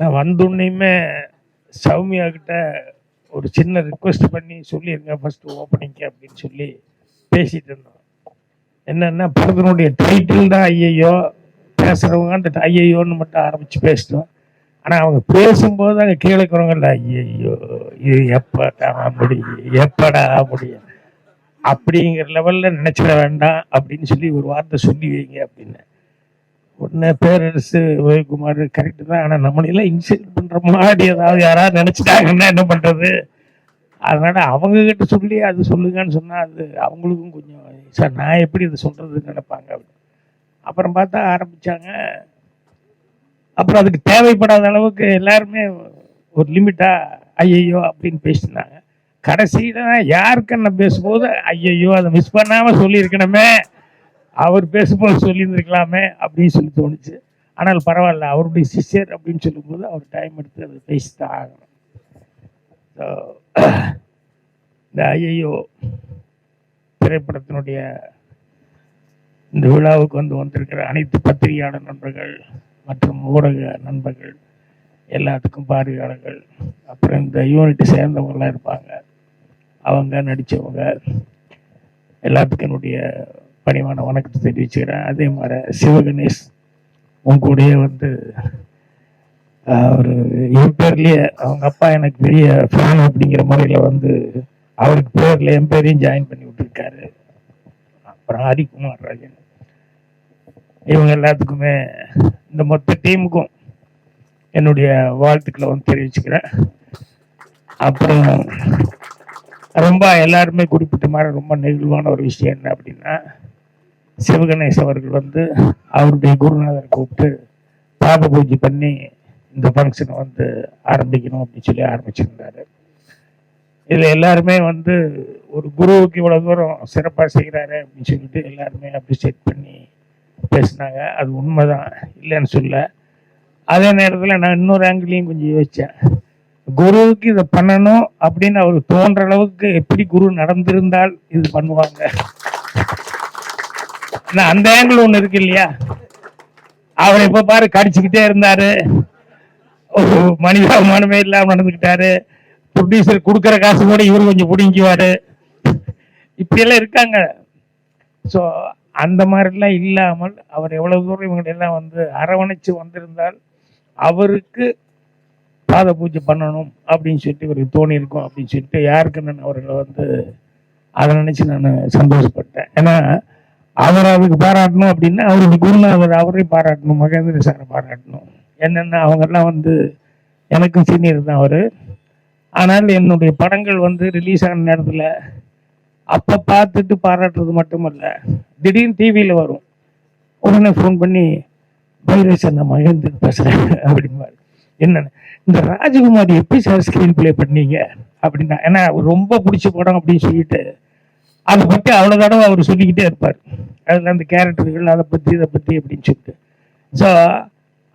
நான் வந்தோடனேயுமே சௌமியா கிட்ட ஒரு சின்ன ரிக்வெஸ்ட் பண்ணி சொல்லியிருங்க ஃபஸ்ட்டு ஓப்பனிங்க அப்படின்னு சொல்லி பேசிட்டு இருந்தோம். என்னென்னா படத்தினுடைய டைட்டில் தான் ஐயையோ பேசுகிறவங்க அந்த ஐயையோன்னு மட்டும் ஆரம்பித்து பேசிட்டோம். ஆனால் அவங்க பேசும்போது அங்கே கீழே இருக்கிறவங்கல்ல ஐயையோ இது எப்படா முடியும் எப்படா முடியும் அப்படிங்கிற லெவலில் நினச்சிட வேண்டாம் அப்படின்னு சொல்லி ஒரு வார்த்தை சொல்லி வைங்க அப்படின்னு. உடனே பேரரசு உதயகுமார் கரெக்டு தான். ஆனால் நம்மளையெல்லாம் இன்சல்ட் பண்ணுற மாதிரி ஏதாவது யாராவது நினச்சிட்டாங்கன்னா என்ன பண்ணுறது அதனால் அவங்கக்கிட்ட சொல்லி அது சொல்லுங்கன்னு சொன்னால் அது அவங்களுக்கும் கொஞ்சம் சார் நான் எப்படி இதை சொல்கிறதுன்னு நினைப்பாங்க? அப்படின்னு. அப்புறம் பார்த்தா ஆரம்பிச்சாங்க. அப்புறம் அதுக்கு தேவைப்படாத அளவுக்கு எல்லாருமே ஒரு லிமிட்டாக ஐயையோ அப்படின்னு பேசினாங்க. கடைசியில் யாருக்கு என்ன பேசும்போது ஐயையோ அதை மிஸ் பண்ணாமல் சொல்லியிருக்கணுமே. அவர் பேசும்போது சொல்லியிருந்திருக்கலாமே அப்படின்னு சொல்லி தோணுச்சு. ஆனால் பரவாயில்ல அவருடைய சிஷ்யர் அப்படின்னு சொல்லும்போது அவர் டைம் எடுத்து அதை பேசித்தான் ஆகணும். ஸோ இந்த ஐயையோ திரைப்படத்தினுடைய இந்த விழாவுக்கு வந்து வந்திருக்கிற அனைத்து பத்திரிகையாளர் நண்பர்கள் மற்றும் ஊடக நண்பர்கள் எல்லாத்துக்கும் பார்வையாளர்கள் அப்புறம் இந்த யூனிட் சேர்ந்தவங்களாம் இருப்பாங்க. அவங்க நடித்தவங்க எல்லாத்துக்கும் என்னுடைய பணிவான வணக்கத்தை தெரிவிச்சுக்கிறேன். அதே மாதிரி சிவகணேஷ் உன் வந்து அவர் ஒரு என் பேர்லேயே அவங்க அப்பா எனக்கு பெரிய ஃபேன் அப்படிங்கிற முறையில் வந்து அவருக்கு பேரில் என் பேரையும் ஜாயின் பண்ணி விட்டுருக்காரு. அப்புறம் ஹரிகுமார் ராஜன். இவங்க எல்லாத்துக்குமே இந்த மொத்த டீமுக்கும் என்னுடைய வாழ்த்துக்களை வந்து தெரிவிச்சுக்கிறேன். அப்புறம் ரொம்ப எல்லாருமே குறிப்பிட்ட மாதிரி ரொம்ப நெகிழ்வான ஒரு விஷயம் என்ன அப்படின்னா சிவகணேஷ் அவர்கள் வந்து அவருடைய குருநாதர் கூப்பிட்டு பாப பூஜை பண்ணி இந்த ஃபங்க்ஷனை வந்து ஆரம்பிக்கணும் அப்படின்னு சொல்லி ஆரம்பிச்சிருந்தாரு. இதில் எல்லாருமே வந்து ஒரு குருவுக்கு இவ்வளோ தூரம் சிறப்பாக செய்கிறாரு அப்படின்னு சொல்லிட்டு எல்லாருமே அப்ரிஷியேட் பண்ணி பேசினாங்க. அது உண்மைதான். இல்லைன்னு சொல்ல. அதே நேரத்தில் நான் இன்னொரு ஆங்கிலையும் கொஞ்சம் யோசித்தேன் குருவுக்கு இதை பண்ணணும் அப்படின்னு அவர் தோன்ற அளவுக்கு எப்படி குரு நடந்திருந்தால் இது பண்ணுவாங்க? அந்த ஆங்கிள் ஒண்ணு இருக்கு இல்லையா? அவர் இப்ப பாரு கடிச்சுக்கிட்டே இருந்தாரு. மனிதாபிமானமே இல்லாம நடந்துகிட்டாரு ப்ரொடியூசர் கொடுக்குற காசு கூட இவரு கொஞ்சம் பிடிங்குவாரு இப்படி எல்லாம் இருக்காங்க. ஸோ அந்த மாதிரிலாம் இல்லாமல் அவர் எவ்வளவு தூரம் இவங்களை எல்லாம் வந்து அரவணைச்சு வந்திருந்தால் அவருக்கு பாத பூஜை பண்ணணும் அப்படின்னு சொல்லிட்டு இவருக்கு தோணி இருக்கும் அப்படின்னு சொல்லிட்டு யாருக்கு நான் அவர்களை வந்து அதை நினைச்சு நான் சந்தோஷப்பட்டேன். ஏன்னா அவர் அதுக்கு பாராட்டணும் அப்படின்னா அவருடைய குருநாதர் அவரே பாராட்டணும் மகேந்திர சாரை பாராட்டணும். என்னென்ன அவங்கெல்லாம் வந்து எனக்கும் சீனியர் தான் அவர். ஆனால் என்னுடைய படங்கள் வந்து ரிலீஸ் ஆன நேரத்தில் அப்போ பார்த்துட்டு பாராட்டுறது மட்டுமல்ல திடீர்னு டிவியில் வரும். உடனே ஃபோன் பண்ணி பைரேஷ் அந்த மகேந்திரன் பேசுகிறேன் அப்படிம்பாரு. என்னென்ன இந்த ராஜகுமார் எப்படி சார் ஸ்க்ரீன் ப்ளே பண்ணீங்க? அப்படின்னா ஏன்னா அவர் ரொம்ப பிடிச்ச படம் அப்படின்னு சொல்லிட்டு அதை பற்றி அவ்வளோ தடவை அவர் சொல்லிக்கிட்டே இருப்பார். அதில் அந்த கேரக்டர்கள் அதை பற்றி இதை பற்றி அப்படின்னு சொல்லிட்டு. ஸோ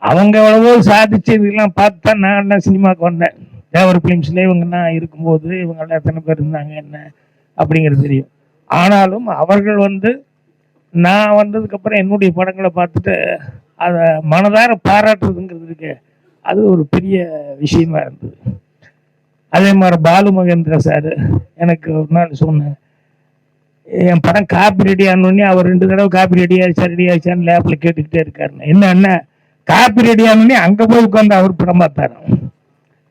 அவங்க எவ்வளவோ சாதிச்சு இதெல்லாம் பார்த்து தான் நான் என்ன சினிமாவுக்கு வந்தேன்? தேவர் ஃபிலிம்ஸில் இவங்கெல்லாம் இருக்கும்போது இவங்கெல்லாம் எத்தனை பேர் இருந்தாங்க என்ன? அப்படிங்கிறது தெரியும். ஆனாலும் அவர்கள் வந்து நான் வந்ததுக்கப்புறம் என்னுடைய படங்களை பார்த்துட்டு அதை மனதார பாராட்டுறதுங்கிறது இருக்கு அது ஒரு பெரிய விஷயமா இருந்தது. அதே மாதிரி பாலு மகேந்திர சார் எனக்கு ஒரு நாள் சொன்னேன் என் படம் காப்பி ரெடி ஆனோடனே அவர் ரெண்டு தடவை காப்பி ரெடி ஆயிடுச்சா ரெடி ஆயிடுச்சான்னு லேப்பில் கேட்டுக்கிட்டே இருக்காருன்னு என்ன என்ன? காப்பி ரெடி ஆனோடனே அங்கே போய் உட்காந்து அவர் படம் பார்த்தாரு.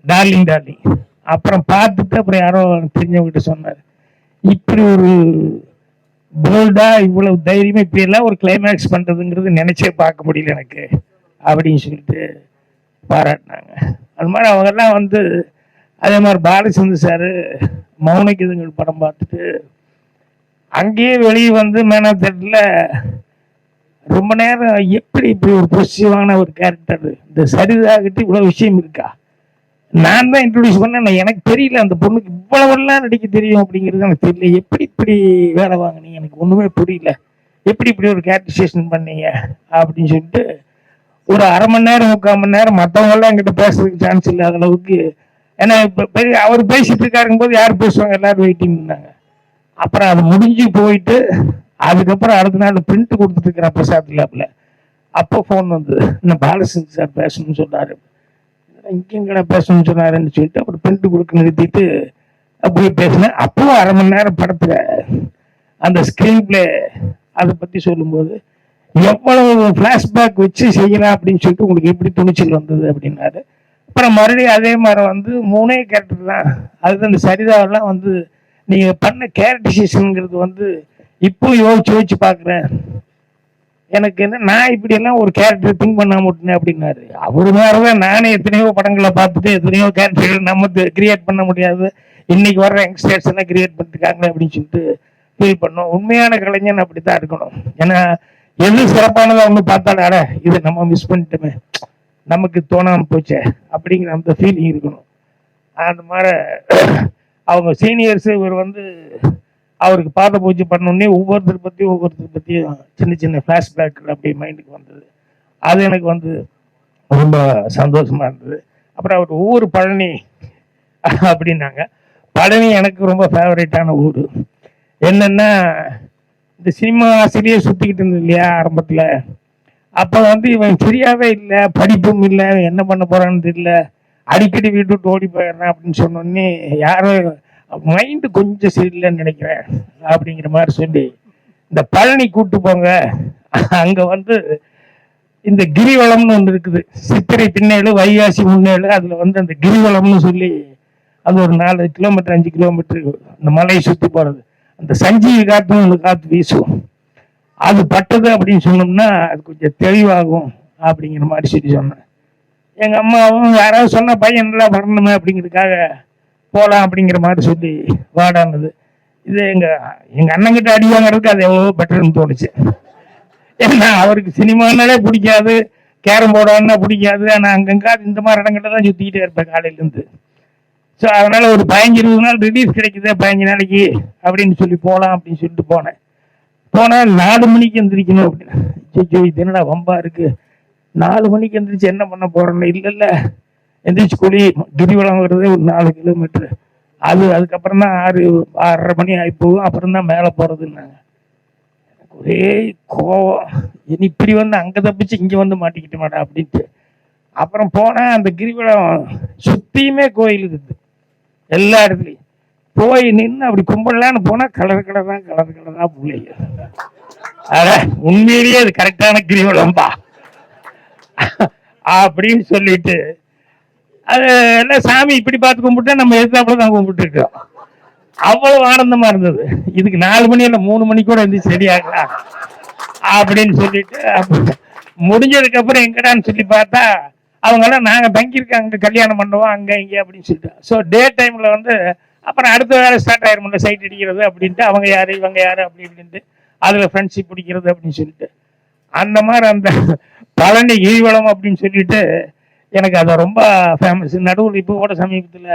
டார்லிங் டார்லிங் அப்புறம் பார்த்துட்டு அப்புறம் யாரோ தெரிஞ்சவங்கிட்ட சொன்னார். இப்படி ஒரு போல்டாக இவ்வளவு தைரியமாக இப்படி எல்லாம் ஒரு கிளைமேக்ஸ் பண்ணுறதுங்கிறது நினைச்சே பார்க்க முடியல எனக்கு. அப்படின்னு சொல்லிட்டு பாராட்டினாங்க. அது மாதிரி அவங்கெல்லாம் வந்து அதே மாதிரி பாலச்சந்தர் சார் மௌனகிதங்கள் படம் பார்த்துட்டு அங்கேயே வெளியே வந்து மேனா ரொம்ப நேரம் எப்படி இப்படி ஒரு பொசிட்டிவான ஒரு கேரக்டர் இந்த சரிதாகிட்டு இவ்வளோ விஷயம் இருக்கா? நான் தான் இன்ட்ரடியூஸ் பண்ணேன். எனக்கு தெரியல அந்த பொண்ணுக்கு இவ்வளவெல்லாம் நடிக்க தெரியும் அப்படிங்கிறது எனக்கு தெரியல. எப்படி இப்படி வேலை வாங்கினீங்க? எனக்கு ஒன்றுமே புரியல. எப்படி இப்படி ஒரு கேரக்டரைசேஷன் பண்ணீங்க? அப்படின்னு சொல்லிட்டு ஒரு அரை மணி நேரம் முக்கால் மணி நேரம் மற்றவங்களாம் என்கிட்ட பேசுறதுக்கு சான்ஸ் இல்லாத அளவுக்கு ஏன்னா இப்போ பெரிய அவர் பேசிட்டு இருக்காருங்கும்போது யார் பேசுவாங்க? எல்லாரும் வெயிட்டிங் இருந்தாங்க அப்புறம் அது முடிஞ்சு போயிட்டு அதுக்கப்புறம் அடுத்த நாள் பிரிண்ட் கொடுத்துட்டு இருக்கிறேன் பிரசாத் லேப்ல அப்போ ஃபோன் வந்தது இன்னும் பாலசிங் சார் பேசணும்னு சொன்னார். இங்கேயும் கடை பேசணும்னு சொன்னாருன்னு சொல்லிட்டு அப்புறம் பிரிண்ட் கொடுக்க நிறுத்திட்டு அப்படியே பேசினேன். அப்பவும் அரை மணி நேரம் படத்தில் அந்த ஸ்க்ரீன் பிளே அதை பற்றி சொல்லும்போது எவ்வளவு ஃப்ளாஷ்பேக் வச்சு செய்யலாம் அப்படின்னு சொல்லிட்டு உங்களுக்கு எப்படி துணிச்சல் வந்தது? அப்படின்னாரு. அப்புறம் மறுபடியும் அதே மாதிரி வந்து மூணே கேரக்டர் தான். அது அந்த சரிதாவெல்லாம் வந்து நீங்கள் பண்ண கேரக்டரைசேஷனுங்கிறது வந்து இப்போ யோசிச்சு யோசிச்சு பார்க்குறேன் எனக்கு என்ன நான் இப்படியெல்லாம் ஒரு கேரக்டர் திங்க் பண்ணாம விட்டேன் அப்படின்னாரு. அவரு தான் நானே எத்தனையோ படங்களை பார்த்துட்டு எத்தனையோ கேரக்டர்கள் நம்ம கிரியேட் பண்ண முடியாது. இன்னைக்கு வர்ற யங்ஸ்டர்ஸ் எல்லாம் கிரியேட் பண்ணிருக்காங்களே அப்படின்னு சொல்லிட்டு ஃபீல் பண்ணோம். உண்மையான கலைஞன் அப்படித்தான் இருக்கணும். ஏன்னா எது சிறப்பானதாக ஒன்று பார்த்தாலும் அட இதை நம்ம மிஸ் பண்ணிட்டோமே. நமக்கு தோணாமல் போச்சே அப்படிங்கிற அந்த ஃபீலிங் இருக்கணும். அந்த மாதிரி அவங்க சீனியர்ஸ் இவர் வந்து அவருக்கு பாத பூஜை பண்ணோடனே ஒவ்வொருத்தர் பற்றியும் ஒவ்வொருத்தர் பற்றியும் சின்ன சின்ன ஃப்ளாஷ்பேக் அப்படியே மைண்டுக்கு வந்தது. அது எனக்கு வந்து ரொம்ப சந்தோஷமா இருந்தது. அப்புறம் அவர் ஊர் பழனி அப்படின்னாங்க. பழனி எனக்கு ரொம்ப ஃபேவரட்டான ஊர். என்னென்னா இந்த சினிமா ஆசிரியர் சுற்றிக்கிட்டு இருந்தது இல்லையா ஆரம்பத்தில். அப்போ வந்து இவன் ஃப்ரீயாகவே இல்லை படிப்பும் இல்லை என்ன பண்ண போகிறான்னு தெரியல. அடிக்கடி வீட்டு விட்டு ஓடி போயிடுறேன் அப்படின்னு சொன்னோடனே யாரும் மைண்டு கொஞ்சம் சரியில்லைன்னு நினைக்கிறேன் அப்படிங்கிற மாதிரி சொல்லி இந்த பழனி கூட்டு போங்க. அங்கே வந்து இந்த கிரிவலம்னு ஒன்று இருக்குது. சித்திரை பின்னேழு வைகாசி முன்னேழு அதில் வந்து அந்த கிரிவலம்னு சொல்லி அது ஒரு நாலு கிலோமீட்டர் அஞ்சு கிலோமீட்டர் அந்த மலையை சுற்றி போகிறது அந்த சஞ்சீவி காற்றுன்னு ஒன்று காற்று வீசும். அது பட்டது அப்படின்னு சொன்னோம்னா அது கொஞ்சம் தெளிவாகும் அப்படிங்கிற மாதிரி சொல்லி சொன்னேன். எங்கள் அம்மாவும் யாராவது சொன்ன பையன் நல்லா வரணுமே அப்படிங்கிறதுக்காக போகலாம் அப்படிங்கிற மாதிரி சொல்லி வாடானது. இது எங்கள் எங்கள் அண்ணங்கிட்ட அடி வாங்குறதுக்கு அது எவ்வளோ பெட்டர்னு தோணுச்சு. ஏன்னா அவருக்கு சினிமானாலே பிடிக்காது கேரம் போர்டானா பிடிக்காது ஆனால் அங்கங்காது இந்த மாதிரி இடங்கள்ல தான் சுற்றிக்கிட்டே இருப்பேன் காலையிலேருந்து. ஸோ அதனால் ஒரு பதினஞ்சு இருபது நாள் ரிலீஸ் கிடைக்குதே பதினஞ்சு நாளைக்கு அப்படின்னு சொல்லி போகலாம் அப்படின்னு சொல்லிட்டு போனேன். போனால் நாலு மணிக்கு எந்திரிக்கணும் அப்படின்னு. ஐயோ இது என்னடா வம்பா இருக்குது நாலு மணிக்கு எந்திரிச்சு என்ன பண்ண போறேன்னு இல்ல இல்ல எந்திரிச்சு குழி கிரிவலம் வருது ஒரு நாலு கிலோமீட்டர் அது அதுக்கப்புறம் தான் ஆறு ஆறரை மணி ஆகி போகும் அப்புறம் தான் மேலே போறதுன்னாங்க. எனக்கு ஒரே கோவம். இனி இப்படி வந்து அங்க தப்பிச்சு இங்க வந்து மாட்டிக்கிட்ட மாட்டேன் அப்படின்ட்டு. அப்புறம் போனால் அந்த கிரிவலம் சுத்தியுமே கோயில் இருக்குது. எல்லா இடத்துலையும். போய் நின்று அப்படி கும்பிடலான்னு போனா கலர் தான் கலர் கலரா பிள்ளைங்க. அட உண்மையிலேயே அது கரெக்டான கிரிவலம்பா. அப்படின்னு சொல்லிட்டு. அது எல்லாம் சாமி இப்படி பார்த்து கும்பிட்டா நம்ம எதிர்த்தாப்புல தான் கும்பிட்டுருக்கோம். அவ்வளோ அவ்வளவு ஆனந்தமா இருந்தது. இதுக்கு நாலு மணி இல்லை மூணு மணி கூட வந்து சரியாகலாம் அப்படின்னு சொல்லிட்டு முடிஞ்சதுக்கப்புறம் முடிஞ்சதுக்கு அப்புறம் எங்கடான்னு சொல்லி பார்த்தா அவங்கெல்லாம் நாங்கள் தங்கியிருக்கோம் தங்கியிருக்காங்க கல்யாணம் பண்ணுவோம் அங்கே இங்கே அப்படின்னு சொல்லிட்டு. ஸோ டே டைமில் வந்து அப்புறம் அடுத்த வேலை ஸ்டார்ட் ஆயிரும்ல சைட் அடிக்கிறது அப்படின்ட்டு அவங்க யார் இவங்க யார் அப்படி இப்படின்ட்டு அதில் ஃப்ரெண்ட்ஷிப் பிடிக்கிறது அப்படின்னு சொல்லிட்டு. அந்த மாதிரி அந்த பழனி ஈவளம் அப்படின்னு சொல்லிட்டு எனக்கு அதை ரொம்ப ஃபேமஸ் நடுவில் இப்போ கூட சமீபத்தில்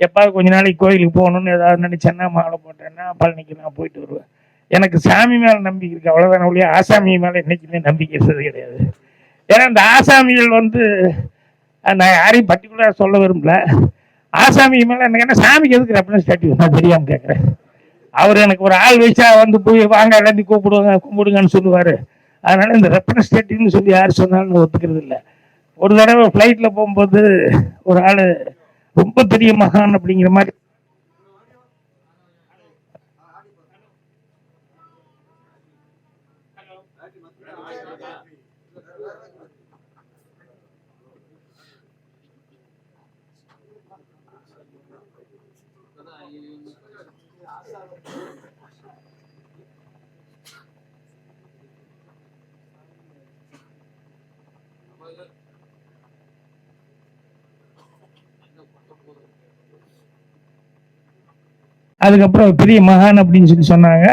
எப்பாவது கொஞ்ச நாளைக்கு கோயிலுக்கு போகணும்னு ஏதாவது நினைச்சேன்னா மாலை போட்டேன்னா பழனிக்கு நான் போயிட்டு வருவேன். எனக்கு சாமி மேலே நம்பிக்கை இருக்கு. அவ்வளவுதான் ஒழிய ஆசாமி மேலே என்னைக்குமே நம்பிக்கை இருந்தது கிடையாது. ஏன்னா இந்த ஆசாமிகள் வந்து நான் யாரையும் பர்டிகுலராக சொல்ல விரும்பல. ஆசாமி மேலே எனக்கு என்ன சாமிக்கு எதுக்கு அப்படின்னு கட்டி நான் தெரியாமல் கேட்குறேன் அவர் எனக்கு ஒரு ஆள் வச்சா வந்து போய் வாங்க எல்லாத்தையும் கூப்பிடுவாங்க கும்பிடுங்கன்னு சொல்லுவார். அதனால இந்த ரெப்ரஸன்டேட்டிவ்னு சொல்லி யார் சொன்னாலும் ஒத்துக்கிறது இல்லை. ஒரு தடவை ஃப்ளைட்டில் போகும்போது ஒரு ஆள் ரொம்ப பெரிய மகான் அப்படிங்கிற மாதிரி அதுக்கப்புறம் பெரிய மகான் அப்படின்னு சொல்லி சொன்னாங்க.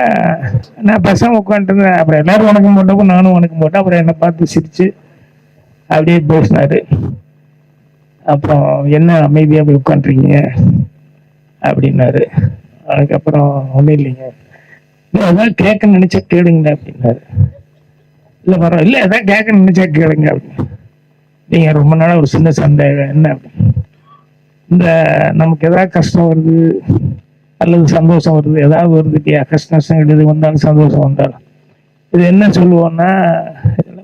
நான் பேசாம உட்காந்துருந்தேன் அப்புறம் எல்லாரும் வணக்கம் போட்டப்போ நானும் வணக்கம் போட்டேன் அப்புறம் என்னை பார்த்து சிரிச்சு அப்படியே பேசினாரு. அப்புறம் என்ன அமைதியாக போய் உட்காந்துருக்கீங்க அப்படின்னாரு. அதுக்கப்புறம் ஒன்றும் இல்லைங்க. இல்லை ஏதாவது கேட்க நினைச்சா கேளுங்க அப்படின்னாரு. இல்லை பரவாயில்ல இல்லை ஏதாவது கேட்க நினைச்சா கேளுங்க அப்படின்னு. நீங்கள் ரொம்ப நாளாக ஒரு சின்ன சந்தேகம் என்ன அப்படின்னு. இந்த நமக்கு எதாவது கஷ்டம் வருது அல்லது சந்தோஷம் வருது ஏதாவது வருது இல்லையா? கஷ்ட நஷ்டம் எது வந்தாலும் சந்தோஷம் வந்தாலும். இது என்ன சொல்லுவோம்னா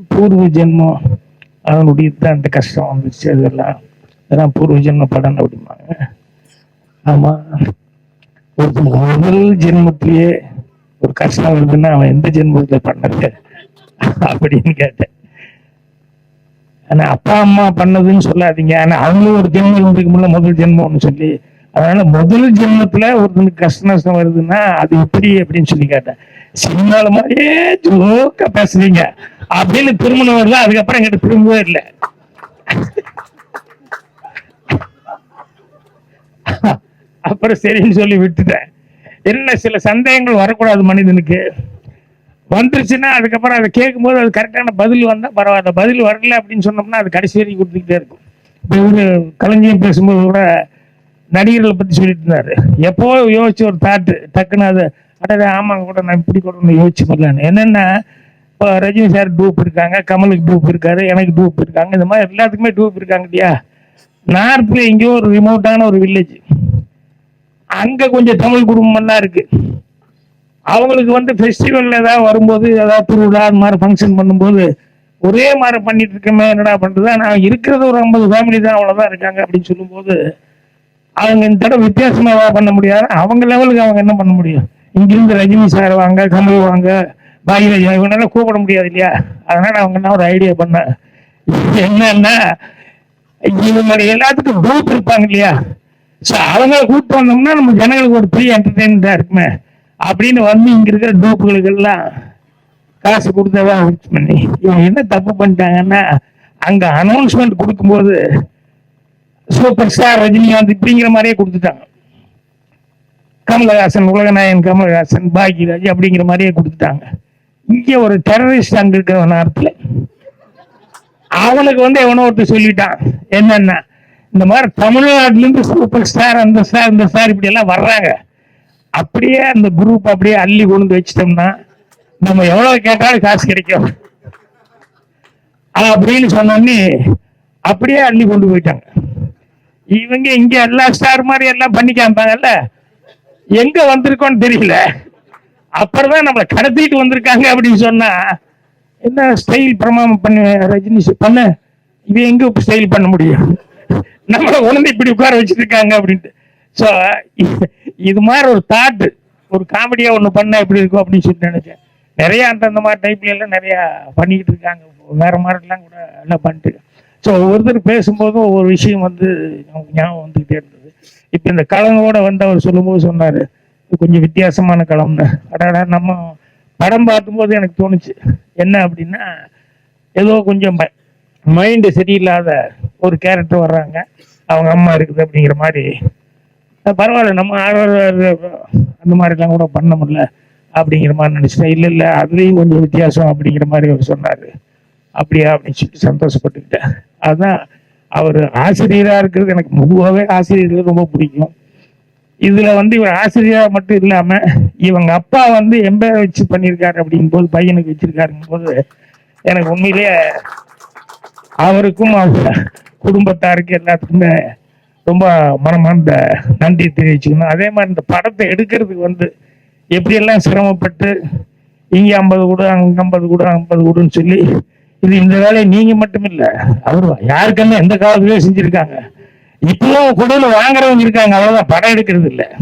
பூர்வ ஜென்மம். அதனுடைய தான் அந்த கஷ்டம் வந்துச்சு அதெல்லாம். இதெல்லாம் பூர்வ ஜென்ம படம் அப்படிம்பாங்க. ஆமா. ஒருத்தன் முதல் ஜென்மத்திலேயே ஒரு கஷ்டம் வருதுன்னா அவன் எந்த ஜென்மத்துல பண்ணது அப்படின்னு கேட்டேன். ஆனா அப்பா அம்மா பண்ணதுன்னு சொல்லாதீங்க. ஆனால் அவங்களும் ஒரு ஜென்மம் இருக்கு முன்ன முதல் ஜென்மம்னு சொல்லி அதனால முதல் ஜென்மத்துல ஒருத்தனுக்கு கஷ்ட நஷ்டம் வருதுன்னா அது எப்படி அப்படின்னு சொல்லி கேட்டேன். சினிமால மாதிரியே ஜோக்கா பேசுறீங்க. அப்படின்னு திருமணம் வரல அதுக்கப்புறம் எங்கிட்ட திரும்பவே இல்லை. அப்புறம் சரின்னு சொல்லி விட்டுட்டேன். என்ன சில சந்தேகங்கள் வரக்கூடாது மனிதனுக்கு. வந்துருச்சுன்னா அதுக்கப்புறம் அதை கேட்கும்போது அது கரெக்டான பதில் வந்தால் பரவாயில்ல. பதில் வரல அப்படின்னு சொன்னோம்னா அது கடைசி வரைக்கும் கொடுத்துக்கிட்டே இருக்கும். இப்போ இவரு கலைஞர் பேசும்போது கூட நடிகர்களை பத்தி சொல்லிட்டு இருந்தாரு. எப்போ யோசிச்சு ஒரு தாட்டு டக்குன்னு அது அடவே ஆமாங்க கூட நான் இப்படி கூட யோசிச்சு பண்ணலான்னு என்னன்னா இப்போ ரஜினி சார் டூப் இருக்காங்க கமலுக்கு டூப் இருக்காரு எனக்கு டூப் இருக்காங்க. இந்த மாதிரி எல்லாத்துக்குமே டூப் இருக்காங்க இல்லையா? நார்த்தில் எங்கேயோ ஒரு ரிமோட்டான ஒரு வில்லேஜ் அங்க கொஞ்சம் தமிழ் குடும்பம்லாம் இருக்கு. அவங்களுக்கு வந்து ஃபெஸ்டிவலில் ஏதாவது வரும்போது ஏதாவது திருவிழா அந்த மாதிரி ஃபங்க்ஷன் பண்ணும்போது ஒரே மாதிரி பண்ணிட்டு இருக்கமே என்னடா பண்றது? நான் இருக்கிறது ஒரு ஐம்பது ஃபேமிலி தான் அவ்வளவுதான் இருக்காங்க அப்படின்னு சொல்லும்போது அவங்க இந்த தடவை வித்தியாசமாக பண்ண முடியாது. அவங்க லெவலுக்கு அவங்க என்ன பண்ண முடியும்? இங்கிருந்து ரஜினி சார் வாங்க கமல் வாங்க பாகிரஜா இவங்களால கூப்பிட முடியாது இல்லையா? அதனால அவங்க என்ன ஒரு ஐடியா பண்ண? என்னன்னா இவங்க எல்லாத்துக்கும் குரூப் இருப்பாங்க இல்லையா? ஸோ அவங்கள கூப்பிட்டு வந்தோம்னா நம்ம ஜனங்களுக்கு ஒரு பெரிய என்டர்டைன்மெண்டா இருக்குமே. அப்படின்னு வந்து இங்கே இருக்கிற டூப்புகளுக்கெல்லாம் காசு கொடுத்ததான் பண்ணி. இவங்க என்ன தப்பு பண்ணிட்டாங்கன்னா அங்கே அனௌன்ஸ்மெண்ட் கொடுக்கும்போது சூப்பர் ஸ்டார் ரஜினிகாந்த் இப்படிங்கிற மாதிரியே கொடுத்துட்டாங்க. கமலஹாசன் உலகநாயகன் கமலஹாசன் பாக்யராஜ் அப்படிங்கிற மாதிரியே கொடுத்துட்டாங்க. இங்கே ஒரு டெரரிஸ்ட் அங்கே இருக்கிற நேரத்தில் அவனுக்கு வந்து எவனோ ஒருத்தர் சொல்லிட்டான் என்னென்ன இந்த மாதிரி தமிழ்நாட்டிலேருந்து சூப்பர் ஸ்டார் அந்த ஸ்டார் இந்த ஸ்டார் இப்படி எல்லாம் வர்றாங்க. அப்படியே அந்த குரூப் அப்படியே அள்ளி கொண்டு வந்து வச்சிட்டோம்னா நம்ம எவ்வளோ கேட்டாலும் காசு கிடைக்கும். அப்படின்னு சொன்னோன்னே அப்படியே அள்ளி கொண்டு போயிட்டாங்க. இவங்க இங்க எல்லா ஸ்டார் மாதிரி எல்லாம் பண்ணி காமிப்பாங்கல்ல? எங்க வந்திருக்கோம்னு தெரியல. அப்புறம் தான் நம்மளை கடத்திட்டு வந்திருக்காங்க அப்படின்னு சொன்னா என்ன ஸ்டைல் பிரமாணம் பண்ணு ரஜினி பண்ண. இவன் எங்க ஸ்டைல் பண்ண முடியும்? நம்மளை உணர்ந்து இப்படி உட்கார வச்சிருக்காங்க அப்படின்ட்டு. ஸோ இது மாதிரி ஒரு தாட் ஒரு காமெடியா ஒன்று பண்ண எப்படி இருக்கும் அப்படின்னு சொல்லி நினைச்சேன். நிறைய அந்தந்த மாதிரி டைப்ல எல்லாம் நிறைய பண்ணிக்கிட்டு இருக்காங்க. வேற மாதிரிலாம் கூட எல்லாம் பண்ணிட்டு ஸோ ஒவ்வொருத்தர் பேசும்போதும் ஒவ்வொரு விஷயம் வந்து நமக்கு ஞாபகம் வந்துகிட்டே இருந்தது. இப்போ இந்த கலங்கோட வந்து அவர் சொல்லும்போது சொன்னார். கொஞ்சம் வித்தியாசமான களம்னு அடாடா நம்ம படம் பார்க்கும்போது எனக்கு தோணுச்சு. என்ன அப்படின்னா ஏதோ கொஞ்சம் மைண்டு சரியில்லாத ஒரு கேரக்டர் வர்றாங்க. அவங்க அம்மா இருக்குது அப்படிங்கிற மாதிரி. பரவாயில்ல நம்ம ஆழ்வார் அந்த மாதிரிலாம் கூட பண்ண முடியல அப்படிங்கிற மாதிரி நினச்சிட்டேன். இல்லை இல்லை அதுலேயும் கொஞ்சம் வித்தியாசம் அப்படிங்கிற மாதிரி அவர் சொன்னார். அப்படியா அப்படின்னு சொல்லிட்டு சந்தோஷப்பட்டுக்கிட்டேன். அதான் அவர் ஆசிரியராக இருக்கிறது எனக்கு பொதுவாகவே ஆசிரியர்கள் ரொம்ப பிடிக்கும். இதில் வந்து இவர் ஆசிரியராக மட்டும் இல்லாமல் இவங்க அப்பா வந்து எம்ப வச்சு பண்ணியிருக்காரு அப்படிங்கும்போது பையனுக்கு வச்சிருக்காருங்கும் போது எனக்கு உண்மையிலேயே அவருக்கும் அவங்க குடும்பத்தாருக்கு எல்லாத்துக்குமே ரொம்ப மனமார்ந்த நன்றி தெரிவிச்சுக்கணும். அதே மாதிரி இந்த படத்தை எடுக்கிறதுக்கு வந்து எப்படியெல்லாம் சிரமப்பட்டு இங்கே ஐம்பது கூட அங்கே ஐம்பது கூட ஐம்பது கூடன்னு சொல்லி இது இந்த வேலையை நீங்க மட்டும் இல்ல அவரு யாருக்கெல்லாம் எந்த காலத்துலயும் செஞ்சிருக்காங்க. இப்பவும் குடல வாங்குறவங்க இருக்காங்க. அவ்வளவுதான். படம் எடுக்கிறது இல்ல.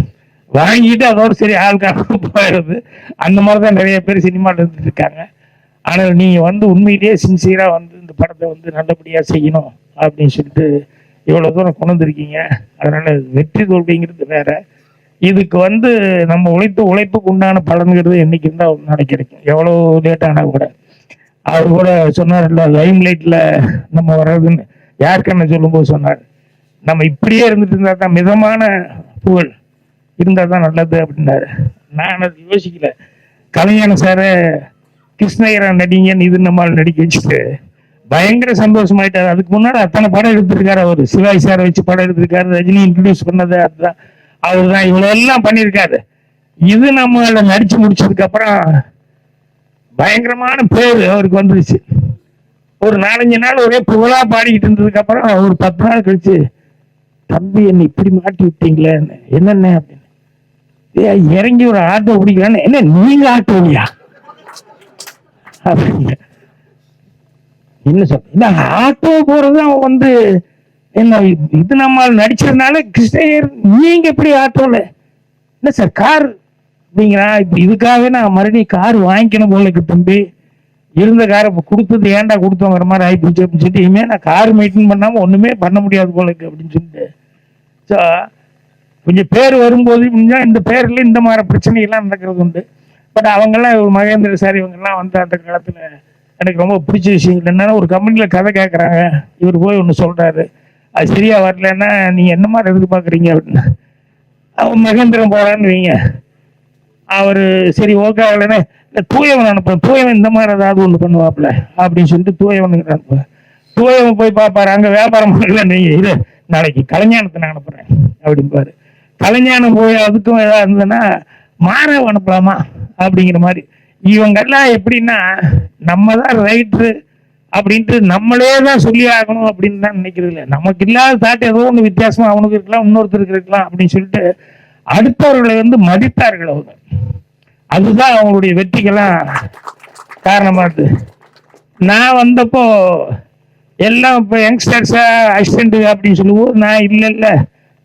வாங்கிட்டு அதோட சரி ஆளுக்காக போயிடுறது. அந்த மாதிரிதான் நிறைய பேர் சினிமாவில் இருந்துட்டு இருக்காங்க. ஆனால் நீங்க வந்து உண்மையிலேயே சின்சியரா வந்து இந்த படத்தை வந்து நல்லபடியா செய்யணும் அப்படின்னு சொல்லிட்டு இவ்வளவு தூரம் கொண்டு வந்திருக்கீங்க. அதனால வெற்றி தோல்விங்கிறது வேற. இதுக்கு வந்து நம்ம உழைத்த உழைப்புக்கு உண்டான பலன்கிறது என்னைக்கு இருந்தால் நாளைக்கு கிடைக்கும் எவ்வளவு லேட் ஆனா கூட. அவர் கூட சொன்னார்ல லைம் லைட்ல நம்ம வர்றதுன்னு. யாருக்கண்ண சொல்லும்போது சொன்னார் நம்ம இப்படியே இருந்துட்டு இருந்தா தான் மிதமான புகழ். இருந்தா தான் நல்லது அப்படின்னாரு. நான் அது யோசிக்கல. கலைஞான சார கிருஷ்ணகிரா நடிங்கன்னு இது நம்மால் நடிக்க வச்சுட்டு பயங்கர சந்தோஷமாயிட்டாரு. அதுக்கு முன்னாடி அத்தனை படம் எடுத்திருக்காரு அவர். சிவாய் சாரை வச்சு படம் எடுத்திருக்காரு. ரஜினி இன்ட்ரடியூஸ் பண்ணது அதுதான். அவர் தான் இவ்வளோ எல்லாம் பண்ணியிருக்காரு. இது நம்ம நடிச்சு முடிச்சதுக்கு அப்புறம் பயங்கரமான பேர் அவருக்கு வந்துருச்சு. ஒரு நாலஞ்சு நாள் ஒரே புகழா பாடிக்கிட்டு இருந்ததுக்கு அப்புறம் ஒரு பத்து நாள் கழிச்சு தம்பி என்னை இப்படி மாட்டி விட்டீங்களே? என்னென்ன? அப்படின்னு. இறங்கி ஒரு ஆட்டோ பிடிக்கலான்னு. என்ன நீங்க ஆட்டோ இல்லையா அப்படின்னு. என்ன சொல் இந்த ஆட்டோ போறது அவன் வந்து என்ன இது- இது நம்ம நடிச்சதுனால கிருஷ்ணகிரி நீங்க எப்படி ஆட்டோல? என்ன சார் கார் அப்படிங்கிறா இப்போ இதுக்காகவே நான் மறுபடியும் கார் வாங்கிக்கணும் போல இருக்கு தம்பி. இருந்த காரை இப்போ கொடுத்தது ஏன்டா கொடுத்தோங்கிற மாதிரி ஆயிப்போச்சு அப்படின்னு சொல்லிட்டு நான் கார் மெயின்டைன் பண்ணாமல் ஒன்றுமே பண்ண முடியாது போல இருக்கு அப்படின்னு சொல்லிட்டு. ஸோ கொஞ்சம் பேர் வரும்போது இன்னும் இந்த பேர்ல இந்த மாதிரி பிரச்சனை எல்லாம் நடக்கிறது உண்டு. பட் அவங்கெல்லாம் மகேந்திர சார் இவங்கெல்லாம் வந்து அந்த காலத்தில் எனக்கு ரொம்ப பிடிச்ச விஷயங்கள். என்னன்னா ஒரு கம்பெனியில் கதை கேட்குறாங்க இவர் போய் ஒன்று சொல்கிறாரு அது சரியாக வரலன்னா நீங்கள் என்ன மாதிரி எதிர்பார்க்குறீங்க அப்படின்னு. அவன் மகேந்திரன் போகிறான்னு வைங்க. அவர் சரி ஓகே இல்லைன்னா தூயவன் அனுப்புறேன். தூயவன் இந்த மாதிரி ஏதாவது ஒன்று பண்ணுவாப்புல அப்படின்னு சொல்லிட்டு தூயவனுக்கு அனுப்புவேன் தூயவன் போய் பார்ப்பாரு அங்கே வியாபாரம் பண்ணல நீங்க இது நாளைக்கு கலைஞானத்தை நான் அனுப்புகிறேன் அப்படிம்பாரு. கலைஞானம் போய் அதுக்கும் ஏதாவது இருந்ததுன்னா மாறவ அனுப்பலாமா? அப்படிங்கிற மாதிரி. இவங்கெல்லாம் எப்படின்னா நம்ம தான் ரைட்ரு அப்படின்ட்டு நம்மளே தான் சொல்லி ஆகணும் அப்படின்னு தான் நினைக்கிறது இல்லை. நமக்கு இல்லாத தாட்டு ஏதோ ஒன்று வித்தியாசமாக அவனுக்கு இருக்கலாம் இன்னொருத்தருக்கு இருக்கலாம் அப்படின்னு சொல்லிட்டு அடுத்தவர்களை வந்து மதித்தார்கள் அவங்க. அதுதான் அவங்களுடைய வெற்றிக்கெல்லாம் காரணமானது நான் வந்தப்போ எல்லாம் இப்போ யங்ஸ்டர்ஸா அசிஸ்டண்ட் அப்படின்னு சொல்லுவோம் நான் இல்லை இல்லை.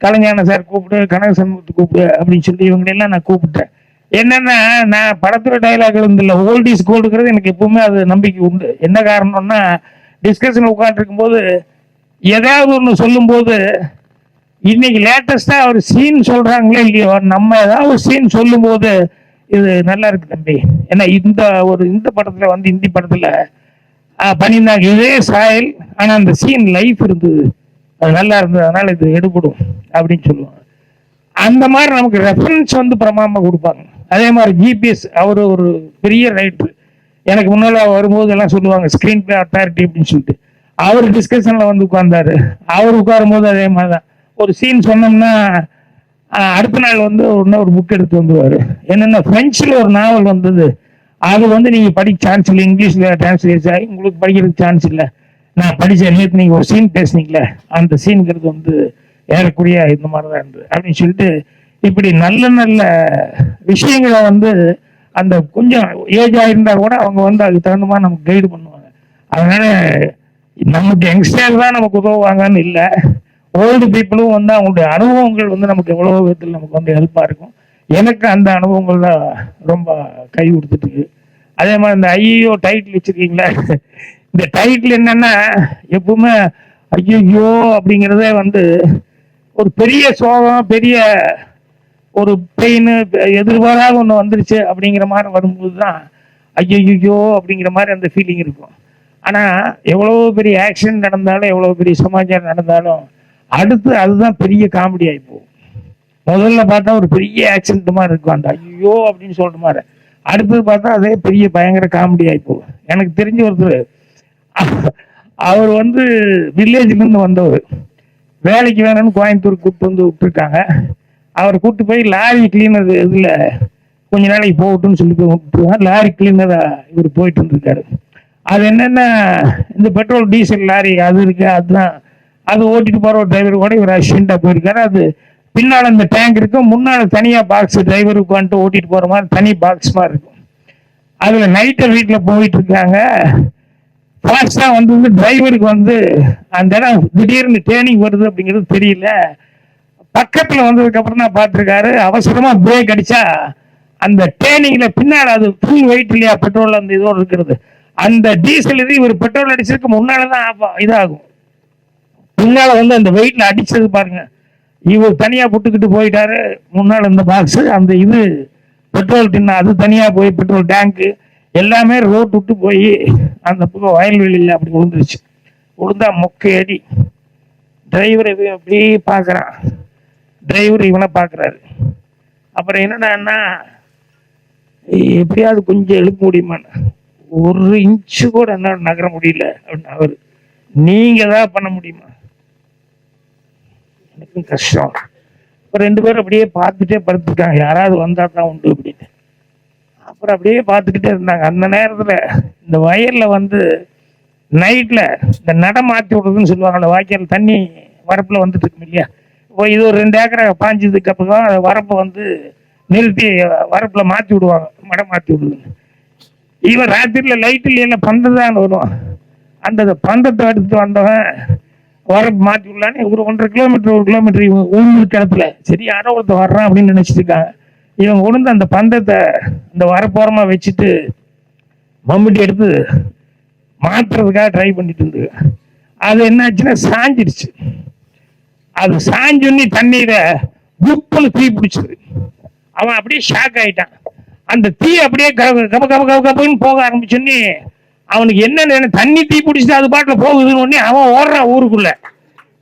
கலைஞான சார் கூப்பிடு கனக சண்முகத்தை கூப்பிடு அப்படின்னு சொல்லி இவங்களெல்லாம் நான் கூப்பிட்டேன். என்னன்னா நான் படத்துல டைலாக் இருந்தில்ல ஓல்ட் இஸ் கோல்டுங்கிறது எனக்கு எப்பவுமே அது நம்பிக்கை உண்டு. என்ன காரணம்னா டிஸ்கஷன் உட்காந்துருக்கும் போது ஏதாவது ஒன்று சொல்லும்போது இன்னைக்கு லேட்டஸ்டா ஒரு சீன் சொல்றாங்களே இல்லையோ? நம்ம ஏதாவது ஒரு சீன் சொல்லும்போது இது நல்லா இருக்கு தம்பி. ஏன்னா இந்த ஒரு இந்த படத்துல வந்து இந்தி படத்துல பண்ணியிருந்தாங்க இதே சாயல் ஆனா அந்த சீன் லைஃப் இருந்தது. அது நல்லா இருந்தது அதனால இது எடுபடும் அப்படின்னு சொல்லுவாங்க. அந்த மாதிரி நமக்கு ரெஃபரன்ஸ் வந்து பிரமாமா கொடுப்பாங்க. அதே மாதிரி ஜிபிஎஸ் அவர் ஒரு பெரிய ரைட்டர் எனக்கு முன்னால வரும்போது எல்லாம் சொல்லுவாங்க ஸ்கிரீன் பிளே அத்தாரிட்டி அப்படின்னு சொல்லிட்டு. அவர் டிஸ்கஷன்ல வந்து உட்கார்ந்தாரு. அவர் உட்காரும் போது அதே மாதிரி தான் ஒரு சீன் சொன்னோம்னா அடுத்த நாள் வந்து உடனே ஒரு புக் எடுத்து வந்துருவார். என்னென்ன ஃப்ரெஞ்சில் ஒரு நாவல் வந்தது. அது வந்து நீங்கள் படிக்க சான்ஸ் இல்லை இங்கிலீஷில் டிரான்ஸ்லேட் ஆகி உங்களுக்கு படிக்கிறதுக்கு சான்ஸ் இல்லை. நான் படித்த நேற்று நீங்கள் ஒரு சீன் பேசுனீங்களே அந்த சீனுங்கிறது வந்து ஏறக்குறைய இந்த மாதிரி தான் இருந்தது. அப்படின்னு சொல்லிட்டு இப்படி நல்ல நல்ல விஷயங்களை வந்து அந்த கொஞ்சம் ஏஜ் ஆகியிருந்தால் கூட அவங்க வந்து அதுக்கு தகுந்த மாதிரி நமக்கு கைடு பண்ணுவாங்க. அதனால் நமக்கு யங்ஸ்டர் தான் நமக்கு உதவுவாங்கன்னு இல்லை. ஓல்டு பீப்புளும் வந்து அவங்களுடைய அனுபவங்கள் வந்து நமக்கு எவ்வளோ விதத்தில் நமக்கு வந்து ஹெல்ப்பாக இருக்கும். எனக்கு அந்த அனுபவங்கள் தான் ரொம்ப கை கொடுத்துட்டு அதே மாதிரி இந்த ஐயோ டைட்டில் வச்சிருக்கீங்களா? இந்த டைட்டில் என்னென்னா எப்பவுமே ஐயோ அப்படிங்கிறதே வந்து ஒரு பெரிய சோகம் பெரிய ஒரு பெயின் எதிர்பாராக ஒன்று வந்துருச்சு அப்படிங்கிற மாதிரி வரும்போது தான் ஐயோ அப்படிங்கிற மாதிரி அந்த ஃபீலிங் இருக்கும். ஆனால் எவ்வளோ பெரிய ஆக்சிடென்ட் நடந்தாலும் எவ்வளோ பெரிய சமாச்சாரம் நடந்தாலும் அடுத்து அதுதான் பெரிய காமெடி ஆகிப்போம் போகும். முதல்ல பார்த்தா ஒரு பெரிய ஆக்சிடென்ட் மாதிரி இருக்கும். அந்த ஐயோ அப்படின்னு சொல்ற மாதிரி. அடுத்தது பார்த்தா அதே பெரிய பயங்கர காமெடி ஆகிப்போம் போகும். எனக்கு தெரிஞ்ச ஒருத்தர் அவர் வந்து வில்லேஜ்லேருந்து வந்தவர். வேலைக்கு வேணும்னு கோயம்புத்தூர் கூப்பிட்டு வந்து விட்டுருக்காங்க. அவர் கூப்பிட்டு போய் லாரி கிளீனர் இதில் கொஞ்ச நாளைக்கு போகட்டும்னு சொல்லி போய் விட்டுருக்காங்க. லாரி கிளீனராக இவர் போயிட்டு இருந்திருக்காரு. அது என்னென்ன இந்த பெட்ரோல் டீசல் லாரி அது இருக்கு அதுதான் அது ஓட்டிட்டு போற ஒரு டிரைவர் கூட இவர் அசிஸ்டண்டா போயிருக்காரு. அது பின்னால் அந்த டேங்க் இருக்கும் முன்னால் தனியாக பாக்ஸ் டிரைவருக்கு வந்துட்டு ஓட்டிட்டு போகிற மாதிரி தனி பாக்ஸ் மாதிரி இருக்கும். அதில் நைட்டை வீட்டில் போயிட்டு இருக்காங்க. ஃபாஸ்ட்டாக வந்து டிரைவருக்கு வந்து அந்த இடம் திடீர்னு டேர்னிங் வருது அப்படிங்கிறது தெரியல. பக்கத்தில் வந்ததுக்கப்புறம் தான் பார்த்துருக்காரு. அவசரமாக பிரேக் அடித்தா அந்த டேர்னிங்கில் பின்னால் அது ஃபுல் வெயிட் இல்லையா? பெட்ரோல் அந்த இதோடு இருக்கிறது. அந்த டீசல் இது இவர் பெட்ரோல் அடிச்சதுக்கு முன்னால் தான் இதாகும். பின்னால் வந்து அந்த வெயிட்ல அடிச்சது பாருங்க. இவர் தனியாக புட்டுக்கிட்டு போயிட்டாரு. முன்னால் இந்த பாக்ஸு அந்த இது பெட்ரோல் டின்னு அது தனியாக போய் பெட்ரோல் டேங்க்கு எல்லாமே ரோட் விட்டு போய் அந்த பக்கம் வயல்வெளியில் அப்படி விழுந்துருச்சு. விழுந்தா மொக்கையடி. டிரைவர் இவன் அப்படியே பார்க்குறான் டிரைவர் இவனை பார்க்குறாரு அப்புறம் என்னடான்னா எப்படியாவது கொஞ்சம் எழுப்ப முடியுமான்னு ஒரு இன்ச்சு கூட என்னால நகர முடியல அப்படின்னு அவர். நீங்கள் தான் பண்ண முடியுமா? எனக்கும் கஷ்டம். இப்போ ரெண்டு பேரும் அப்படியே பார்த்துட்டே படுத்துருக்காங்க யாராவது வந்தால் தான் உண்டு அப்படின்னு அப்புறம் அப்படியே பார்த்துக்கிட்டே இருந்தாங்க. அந்த நேரத்தில் இந்த வயலில் வந்து நைட்டில் இந்த நடை மாற்றி விடுறதுன்னு சொல்லுவாங்க வாய்க்கால் தண்ணி வரப்பில் வந்துட்டு இருக்கும் இல்லையா? இப்போ இது ஒரு ரெண்டு ஏக்கரை பாஞ்சதுக்கு அப்புறம் அந்த வரப்பை வந்து நிறுத்தி வரப்பில் மாற்றி விடுவாங்க. மடை மாற்றி விடுதுன்னு. இவன் ராத்திரியில் லைட்டு இல்லையில பந்தம் தான் வருவான் அந்த பந்தத்தை எடுத்துட்டு வந்தவன் வர மாற்றி விடலான்னு ஒரு ஒன்றரை கிலோமீட்டர் ஒரு கிலோமீட்டர் இவங்க உழுந்து கிணத்துல சரி யாரோ ஒருத்தர் வர்றான் அப்படின்னு நினச்சிட்டு இருக்காங்க இவங்க உளுந்து அந்த பந்தத்தை அந்த வரப்போரமாக வச்சுட்டு மம்முட்டி எடுத்து மாற்றுறதுக்காக ட்ரை பண்ணிட்டு இருந்தது அது என்னாச்சுன்னா சாஞ்சிருச்சு. அது சாஞ்சொன்னி தண்ணீரை குப்புன்னு தீ பிடிச்சது அவன் அப்படியே ஷாக் ஆயிட்டான். அந்த தீ அப்படியே கப கப கப கபன்னு போக ஆரம்பிச்சோன்னே அவனுக்கு என்ன தண்ணி தீ பிடிச்சிட்டு அது பாட்டில் போகுதுன்னு உடனே அவன் ஓடுறான் ஊருக்குள்ள.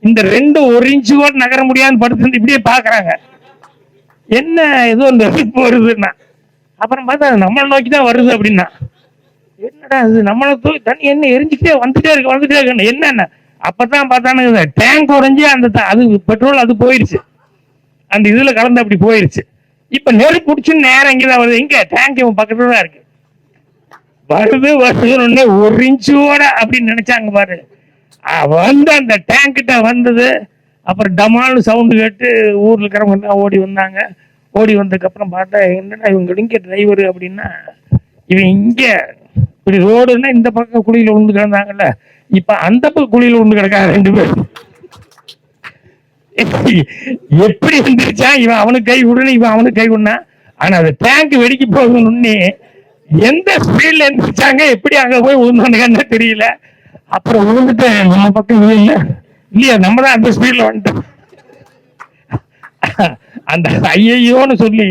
இந்த ரெண்டு ஒரு இன்ச்சு கூட நகர முடியாதுன்னு படுத்து இப்படியே பாக்குறாங்க. என்ன ஏதோ இந்த வருதுன்னா அப்புறம் பார்த்தா அது நம்மளை நோக்கி தான் வருது அப்படின்னா. என்னடா இது நம்மளை தூக்கி தண்ணி என்ன எரிஞ்சுக்கிட்டே வந்துட்டே இருக்கு வந்துட்டே இருக்கு. என்னென்ன? அப்பதான் பார்த்தானுங்க டேங்க் உறைஞ்சு அந்த அது பெட்ரோல் அது போயிருச்சு. அந்த இதுல கலந்து அப்படி போயிருச்சு. இப்ப நெருப்பு பிடிச்சுன்னு நேரம் இங்கதான் வருது. இங்க டேங்க் இவன் பக்கத்துல தான் இருக்கு. வருது வருதுன்னு ஒரு இன்ச்சோட அப்படின்னு நினைச்சாங்க பாரு. வந்து அந்த டேங்க்கிட்ட வந்தது. அப்புறம் டமால்னு சவுண்டு கேட்டு ஊர்ல இருக்கிறவங்க எல்லாம் ஓடி வந்தாங்க. ஓடி வந்ததுக்கப்புறம் பார்த்தா என்னன்னா இவங்க இங்கே டிரைவர் அப்படின்னா இவன் இங்கே இப்படி ரோடுன்னா இந்த பக்கம் குழியில் உண்டு கிடந்தாங்கல்ல. இப்போ அந்த பக்கம் குழியில் உண்டு கிடக்காங்க ரெண்டு பேரும் எப்படி இருந்துச்சான் இவன் அவனுக்கு கை விடணும் இவன் அவனுக்கு கை விடனா ஆனால் அது டேங்க் வெடிக்க போகணும்னு எந்த ஸ்பீட்ல எந்திரிச்சாங்க எப்படி அங்க போய் விழுந்தானுங்கன்னு தெரியல. அப்புறம் விழுந்துட்டு நம்ம பக்கம் இல்லையா நம்ம தான் அந்த ஸ்பீட்ல வந்துட்டோம் அந்த ஐயோன்னு சொல்லி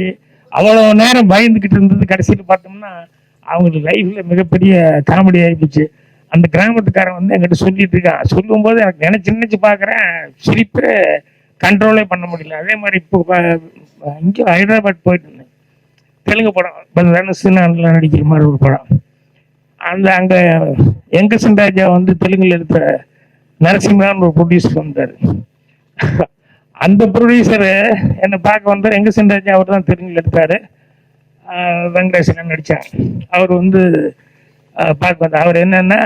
அவ்வளவு நேரம் பயந்துகிட்டு இருந்தது கடைசியில் பார்த்தோம்னா அவங்களுக்கு லைஃப்ல மிகப்பெரிய காமெடி ஆயிப்போச்சு. அந்த கிராமத்துக்காரன் வந்து என்கிட்ட சொல்லிட்டு இருக்கான். சொல்லும்போது எனக்கு நினைச்சு நினைச்சு பாக்குறேன் சிரிப்பு கண்ட்ரோலே பண்ண முடியல. அதே மாதிரி இப்போ இங்கே ஹைதராபாத் போயிட்டு தெலுங்கு படம். இப்போ தனுசுனால நடிக்கிற மாதிரி ஒரு படம். அந்த அங்கே எங்க ராஜா வந்து தெலுங்கில் எடுத்த நரசிம்மான்னு ஒரு ப்ரொடியூசர் வந்தார். அந்த ப்ரொடியூசர் என்னை பார்க்க வந்தார். எங்க ராஜா அவர் தான் தெலுங்கில் எடுத்தாரு. வெங்கடேசன் நடித்தார் அவர் வந்து பார்க்க வந்தார். அவர் என்னென்னா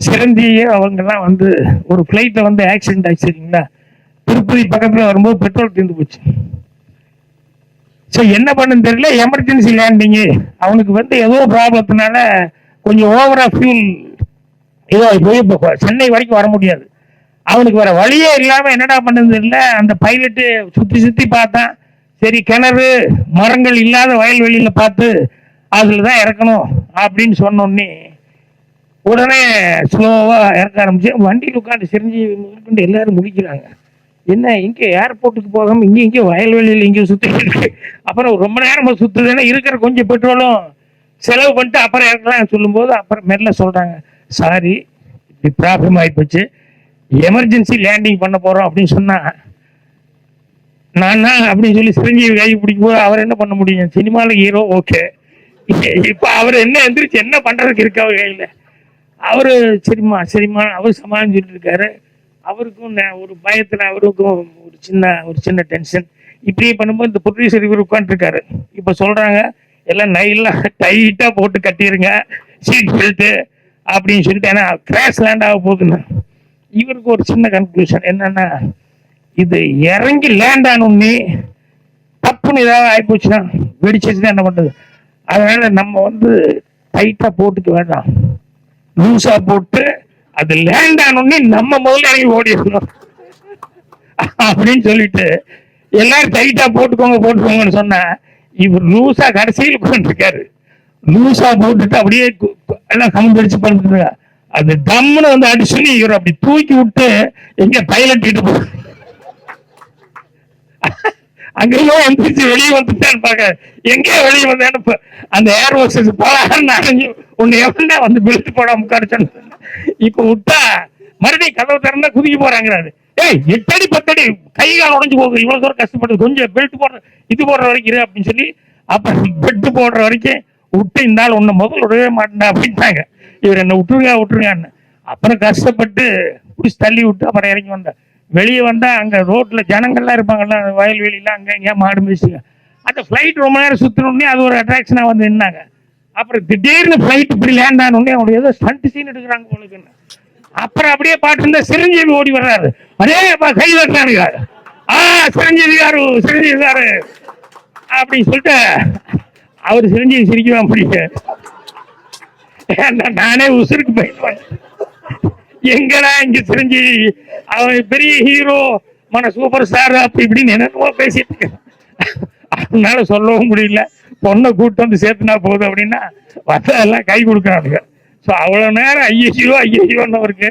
சிரஞ்சீவி அவங்கெல்லாம் வந்து ஒரு ஃப்ளைட்டில் வந்து ஆக்சிடென்ட் ஆச்சு சரிங்களா? திருப்பதி பக்கத்தில் வரும்போது பெட்ரோல் தீர்ந்து போச்சு. ஸோ என்ன பண்ணுன்னு தெரியல? எமர்ஜென்சி லேண்டிங்கு அவனுக்கு வந்து ஏதோ ப்ராப்ளத்தினால கொஞ்சம் ஓவரா ஃபியூல் ஏதோ போய் இப்போ சென்னை வரைக்கும் வர முடியாது. அவனுக்கு வேற வழியே இல்லாமல் என்னடா பண்ணது தெரியல. அந்த பைலட்டு சுற்றி சுற்றி பார்த்தான். சரி கிணறு மரங்கள் இல்லாத வயல்வெளியில் பார்த்து அதில் தான் இறக்கணும் அப்படின்னு சொன்னோடனே உடனே ஸ்லோவாக இறக்க ஆரம்பிச்சு வண்டியில் உட்காந்து செஞ்சு எல்லாரும் முடிக்கிறாங்க என்ன இங்க ஏர்போர்ட்டுக்கு போகாம இங்க இங்க வயல்வெளியில் இங்க சுற்றிட்டு அப்புறம் ரொம்ப நேரமாக சுத்துதுன்னா இருக்கிற கொஞ்சம் பெட்ரோலும் செலவு பண்ணிட்டு அப்புறம் இறக்கலாம் சொல்லும்போது அப்புறம் மெல்ல சொல்றாங்க சாரி இப்படி ப்ராப்ளம் ஆயிப்போச்சு. எமர்ஜென்சி லேண்டிங் பண்ண போறோம் அப்படின்னு சொன்னா நான் அப்படின்னு சொல்லி சிரஞ்சீவி கை பிடிக்கும் போது அவர் என்ன பண்ண முடியும்? சினிமாவில் ஹீரோ ஓகே இப்போ அவர் என்ன எந்திரிச்சு என்ன பண்றதுக்கு இருக்கு அவர் கையில? அவரு சரிம்மா சரிம்மா அவர் சமாளிச்சுட்டு இருக்காரு. அவருக்கும் ஒரு பயத்துல அவருக்கும் ஒரு சின்ன ஒரு சின்ன டென்ஷன் இப்படியே பண்ணும்போது இந்த ப்ரொடியூசர் இவர் உட்காந்துருக்காரு இப்போ சொல்றாங்க எல்லாம் நைலாம் டைட்டா போட்டு கட்டிருங்க சீட் பெல்ட்டு அப்படின்னு சொல்லிட்டு ஏன்னா கிராஷ் லேண்ட் ஆக போகுதுன்னு. இவருக்கு ஒரு சின்ன கன்க்ளூஷன் என்னன்னா இது இறங்கி லேண்ட் ஆனோடனே தப்புன்னு ஏதாவது ஆயிப்போச்சுன்னா வெடிச்சிச்சுன்னா என்ன பண்ணுறது அதனால நம்ம வந்து டைட்டா போட்டுக்க வேண்டாம். லூசா போட்டு அது லேண்ட் நம்ம முதல்ல இறங்கி ஓடிடணும். அப்படின்னு சொல்லிட்டு எல்லாரும் டைட்டா போட்டுக்கோங்க போட்டுக்கோங்கன்னு சொன்னா இவர் லூசா கடைசியில் உட்காந்துருக்காரு லூசா போட்டுட்டு அப்படியே எல்லாம் கம்பிடிச்சு பண்ணிட்டு அது டம்னு வந்து அடிச்சுன்னு இவர் அப்படி தூக்கி விட்டு எங்க பைலட்டிட்டு போ அங்கேயோ வந்துச்சு வெளியே வந்துட்டான்னு பாக்க. எங்கேயோ வெளியே வந்தேன்னு அந்த ஏர் ஹோஸ்டஸ் போலான்னு உன்னை எவ்வளோ வந்து பெல்ட் போடாம உட்காரச்சோன்னு இப்ப விட்டா மறுபடியும் கதவு திறந்தா குதிக்க போறாங்கிறாரு. ஏய் எட்டடி பத்தடி கை கால் உடஞ்சு போகுது. இவ்வளவு தூரம் கஷ்டப்பட்டு கொஞ்சம் பெல்ட் போடுற இது போடுற வரைக்கும் இரு அப்படின்னு சொல்லி அப்புறம் பெல்ட் போடுற வரைக்கும் விட்டு இந்த ஆள் உன்னை முதல் விடவே மாட்டேன் அப்படின்னாங்க. இவர் என்ன விட்டுருங்க விட்டுருங்கன்னு. அப்புறம் கஷ்டப்பட்டு பிடிச்சி தள்ளி விட்டு அப்புறம் இறங்கி வந்தேன் வெளியே வந்தா அங்க ரோட்ல ஜனங்கள்லாம் இருப்பாங்கல்ல வயல்வெளியெல்லாம் அங்க எங்கேயா மாடு மிதிச்சுங்க அந்த ஃப்ளைட் ரொம்ப நேரம் சுத்தணுன்னே அது ஒரு அட்ராக்ஷனா வந்து நின்னாங்க. அப்புறம் திடீர்னு ஃப்ளைட் இப்படி லேண்ட் ஆனோடனே அவங்க ஏதோ ஸ்டண்ட் சீன் எடுக்கிறாங்க உங்களுக்கு அப்புறம் அப்படியே பாட்டு இருந்தா சிரஞ்சீவி ஓடி வர்றாரு. அதே கை தட்டுறானுங்க ஆ சிரஞ்சீவி காரு சிரஞ்சீவி காரு அப்படின்னு சொல்லிட்டு அவர் சிரஞ்சீவி சிரிக்கவே முடியும் நானே உசுருக்கு போயிடுவேன் எங்கடா இங்க சிரஞ்சீவி? அவன் பெரிய ஹீரோ மன சூப்பர் ஸ்டார் அப்படி இப்படின்னு என்னென்னமோ பேசிட்டு இருக்கான். அதனால சொல்லவும் முடியல. பொண்ணை கூட்டு வந்து சேர்த்துனா போதும் அப்படின்னா வந்ததெல்லாம் கை கொடுக்குறானுங்க. ஸோ அவ்வளோ நேரம் ஐயோ ஐயோன்னவருக்கு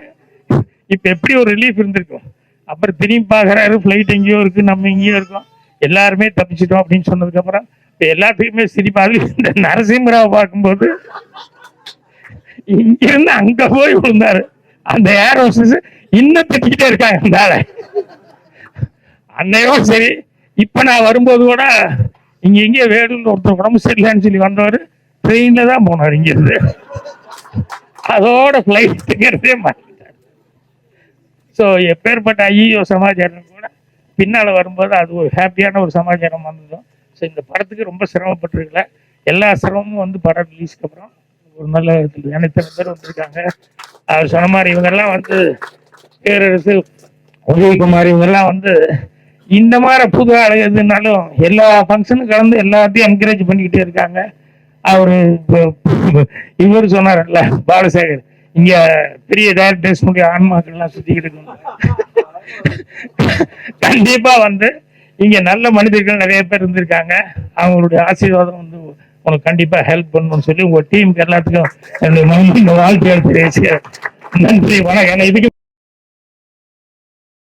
இப்போ எப்படி ஒரு ரிலீஃப் இருந்திருக்கும்? அப்புறம் திரும்பி பார்க்குறாரு ஃப்ளைட் எங்கேயோ இருக்கு நம்ம இங்கேயோ இருக்கோம். எல்லாருமே தப்பிச்சிட்டோம் அப்படின்னு சொன்னதுக்கப்புறம் இப்போ எல்லாத்துக்குமே சிரிப்பாரு இந்த நரசிம்மராவை பார்க்கும்போது இங்கிருந்து அங்க போய் விழுந்தாரு. அந்த ஏர் ஹோஸ்டஸ் இன்னும் திட்டிக்கிட்டே இருக்காங்க அந்த ஆளை. அன்னையும் சரி இப்ப நான் வரும்போது கூட இங்கே இங்கே வேலூர்ல ஒருத்தர் உடம்பு சரியில்லைன்னு சொல்லி வந்தவர் ட்ரெயின்ல தான் போனார் இங்கிருந்து அதோட ஃப்ளைட்டுங்கிறதே மாறிட்டார் ஸோ எப்பேற்பட்ட ஐயோ சமாச்சாரம் கூட பின்னால் வரும்போது அது ஒரு ஹாப்பியான ஒரு சமாச்சாரம் வந்ததும். ஸோ இந்த படத்துக்கு ரொம்ப சிரமப்பட்டிருக்கல. எல்லா சிரமமும் வந்து படம் ரிலீஸ்க்கு அப்புறம் ஒரு நல்ல விதத்தில். ஏன்னா இத்தனை பேர் வந்திருக்காங்க. அவர் சொன்ன மாதிரி இவங்கெல்லாம் வந்து பேரரசு உதயகுமார் இவங்கெல்லாம் வந்து இந்த மாதிரி புது ஆளு எதுனாலும் எல்லா ஃபங்க்ஷனும் கலந்து எல்லாத்தையும் என்கரேஜ் பண்ணிக்கிட்டே இருக்காங்க. அவர் இவர் சொன்னார்ல பாலசேகர் இங்க பெரிய டேரக்டர்ஸ் ஆன்மாக்கள்லாம் சுத்திக்கிட்டு இருக்காங்க. கண்டிப்பா வந்து இங்க நல்ல மனிதர்கள் நிறைய பேர் இருந்திருக்காங்க. அவங்களுடைய ஆசீர்வாதம் வந்து உனக்கு கண்டிப்பா ஹெல்ப் பண்ணணும்னு சொல்லி உங்க டீமுக்கு எல்லாத்துக்கும் என்னுடைய மனமார்ந்த வாழ்த்துக்கள் நன்றி வணக்கம். இதுக்கு